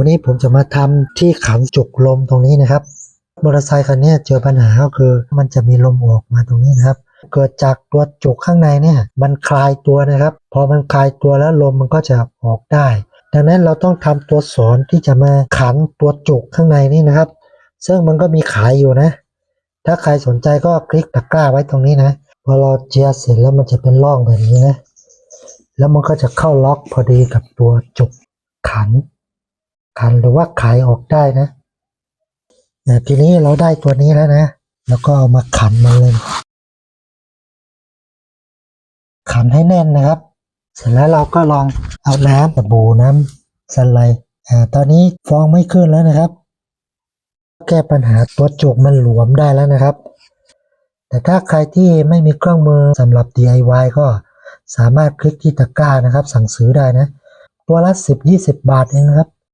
วันนี้ผมจะมาทำที่ขันจุกลมตรงนี้นะครับมอเตอร์ไซค์คันนี้เจอปัญหาก็คือมันจะมีลมออกมาตรงนี้นะครับ เกิดจากตัวจุกข้างในเนี่ยมันคลายตัวนะครับ พอมันคลายตัวแล้วลมมันก็จะออกได้ ดังนั้นเราต้องทำตัวสอนที่จะมาขันตัวจุกข้างในนี่นะครับ ซึ่งมันก็มีขายอยู่นะ ถ้าใครสนใจก็คลิกตะกร้าไว้ตรงนี้นะพอเราเจียเสร็จแล้วมันจะเป็นร่องแบบนี้นะแล้วมันก็จะเข้าล็อกพอดีกับตัวจุกขัน ขันหรือว่าขายออกได้นะอ่ทีนี้เราได้ตัวนี้แล้วนะ แล้วก็เอามาขันมันเลย ขันให้แน่นนะครับ เสร็จแล้วเราก็ลองเอาน้ำสบู่น้ำสไลด์อ่าตอนนี้ฟองไม่ขึ้นแล้วนะครับ แก้ปัญหาตัวจุกมันหลวมได้แล้วนะครับ แต่ถ้าใครที่ไม่มีเครื่องมือสำหรับ DIY ก็สามารถคลิกที่ตะกร้านะครับ สั่งซื้อได้นะ ตัวละ 10-20 บาทเองนะครับ